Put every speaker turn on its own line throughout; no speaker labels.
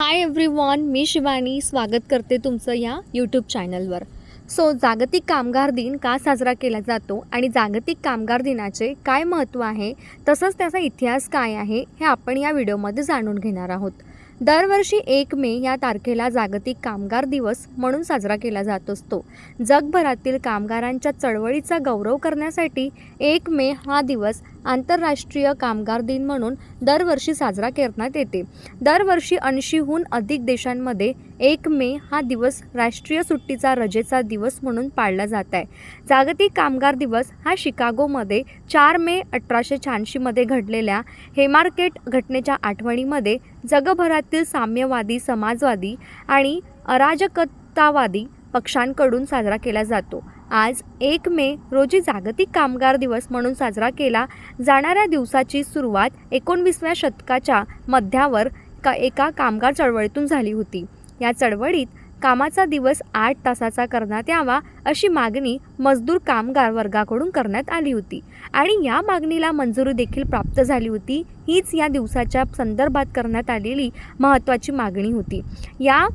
Hi everyone मी शिवानी. स्वागत करते तुमचं या यूट्यूब चॅनलवर सो जागतिक कामगार दिन का साजरा केला जातो आणि जागतिक कामगार दिनाचे काय महत्त्व आहे तसंच त्याचा इतिहास काय आहे हे आपण या व्हिडिओमध्ये जाणून घेणार आहोत. दरवर्षी एक मे या तारखेला जागतिक कामगार दिवस म्हणून साजरा केला जात असतो. जगभरातील कामगारांच्या चळवळीचा गौरव करण्यासाठी एक मे हा दिवस आंतरराष्ट्रीय कामगार दिन म्हणून दरवर्षी साजरा करण्यात येते. दरवर्षी ऐंशीहून अधिक देशांमध्ये एक मे हा दिवस राष्ट्रीय सुट्टीचा रजेचा दिवस म्हणून पाळला जात आहे. जागतिक कामगार दिवस हा शिकागोमध्ये चार मे अठराशे शहाऐंशीमध्ये घडलेल्या हेमार्केट घटनेच्या आठवणीमध्ये जगभरातील साम्यवादी समाजवादी आणि अराजकतावादी पक्षांकडून साजरा केला जातो. आज एक मे रोजी जागतिक कामगार दिवस म्हणून साजरा केला जाणाऱ्या दिवसाची सुरुवात एकोणवीसव्या शतकाच्या मध्यावर का एका कामगार चळवळीतून झाली होती. या चळवळीत कामाचा दिवस आठ तासाचा करण्यात यावा अशी मागणी मजदूर कामगार वर्गाकडून करण्यात आली होती. आणि या मागणीला मंजुरी देखील प्राप्त झाली होती. हीच या दिवसाच्या संदर्भात करण्यात आलेली महत्त्वाची मागणी होती. या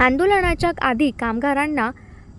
आंदोलनाच्या आधी कामगारांना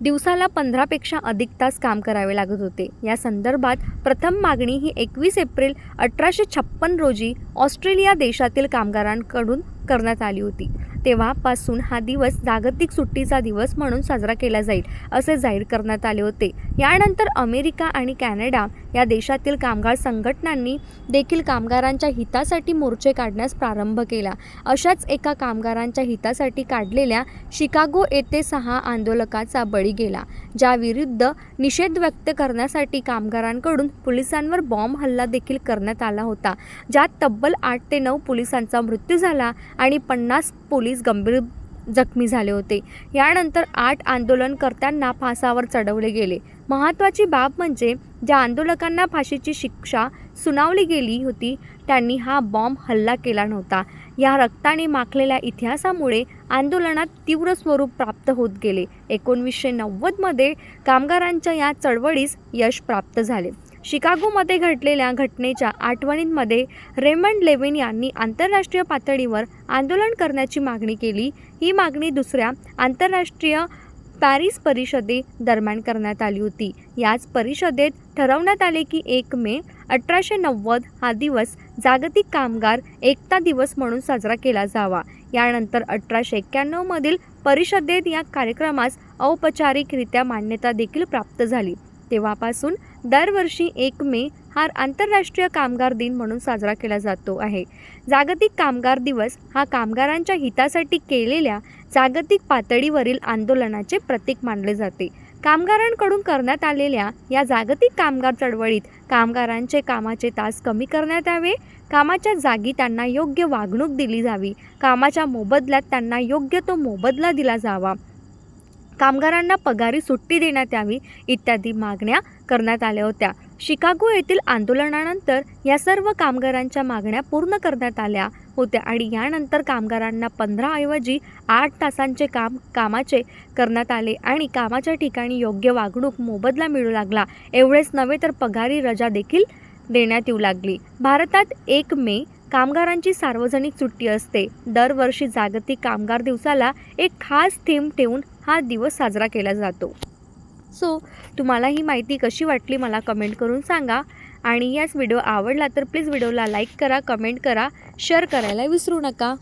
दिवसाला पंधरापेक्षा अधिक तास काम करावे लागत होते. या संदर्भात प्रथम मागणी ही एकवीस एप्रिल अठराशे छप्पन रोजी ऑस्ट्रेलिया देशातील कामगारांकडून करण्यात आली होती. तेव्हापासून हा दिवस जागतिक सुट्टीचा दिवस म्हणून साजरा केला जाईल असे जाहीर करण्यात आले होते. यानंतर अमेरिका आणि कॅनडा या देशातील कामगार संघटनांनी देखील कामगारांच्या हितासाठी मोर्चे काढण्यास प्रारंभ केला. अशाच एका कामगारांच्या हितासाठी काढलेल्या शिकागो येथे सहा आंदोलकाचा बळी गेला ज्याविरुद्ध निषेध व्यक्त करण्यासाठी कामगारांकडून पोलिसांवर बॉम्ब हल्ला देखील करण्यात आला होता ज्यात तब्बल आठ ते नऊ पोलिसांचा मृत्यू झाला आणि पन्नास पोलीस गंभीर जखमी झाले होते. यानंतर आठ आंदोलनकर्त्यांना फासावर चढवले गेले. महत्त्वाची बाब म्हणजे ज्या आंदोलकांना फाशीची शिक्षा सुनावली गेली होती त्यांनी हा बॉम्ब हल्ला केला नव्हता. या रक्ताने माखलेल्या इतिहासामुळे आंदोलनात तीव्र स्वरूप प्राप्त होत गेले. एकोणवीसशे नव्वदमध्ये कामगारांच्या या चळवळीस यश प्राप्त झाले. शिकागोमध्ये घडलेल्या घटनेच्या आठवणींमध्ये रेमंड लेविन यांनी आंतरराष्ट्रीय पातळीवर आंदोलन करण्याची मागणी केली. ही मागणी दुसऱ्या आंतरराष्ट्रीय पॅरिस परिषदे दरम्यान करण्यात आली होती. याच परिषदेत ठरवण्यात आले की एक मे अठराशे नव्वद हा दिवस जागतिक कामगार एकता दिवस म्हणून साजरा केला जावा. यानंतर अठराशे एक्क्याण्णवमधील परिषदेत या कार्यक्रमास औपचारिकरित्या मान्यता देखील प्राप्त झाली. तेव्हापासून दरवर्षी एक मे हा आंतरराष्ट्रीय कामगार दिन म्हणून साजरा केला जातो आहे. जागतिक कामगार दिवस हा कामगारांच्या हितासाठी केलेल्या जागतिक पातळीवरील आंदोलनाचे प्रतीक मानले जाते. कामगारांकडून करण्यात आलेल्या या जागतिक कामगार चळवळीत कामगारांचे कामाचे तास कमी करण्यात यावे कामाच्या जागी त्यांना योग्य वागणूक दिली जावी कामाच्या मोबदल्यात त्यांना योग्य तो मोबदला दिला जावा. कामगारांना पगारी सुट्टी देण्यात यावी इत्यादी मागण्या करण्यात आल्या होत्या. शिकागो येथील आंदोलनानंतर या सर्व कामगारांच्या मागण्या पूर्ण करण्यात आल्या होत्या आणि यानंतर कामगारांना पंधराऐवजी आठ तासांचे काम कामाचे करण्यात आले आणि कामाच्या ठिकाणी योग्य वागणूक मोबदला मिळू लागला. एवढेच नव्हे तर पगारी रजा देखील देण्यात येऊ लागली. भारतात एक मे कामगारांची सार्वजनिक सुट्टी असते. दरवर्षी जागतिक कामगार दिवसाला एक खास थीम ठेवून हा दिवस साजरा केला जातो. सो तुम्हाला ही माहिती कशी वाटली मला कमेंट करून सांगा. आणि याच व्हिडिओ आवडला तर प्लीज व्हिडिओला लाईक करा कमेंट करा शेअर करायला विसरू नका.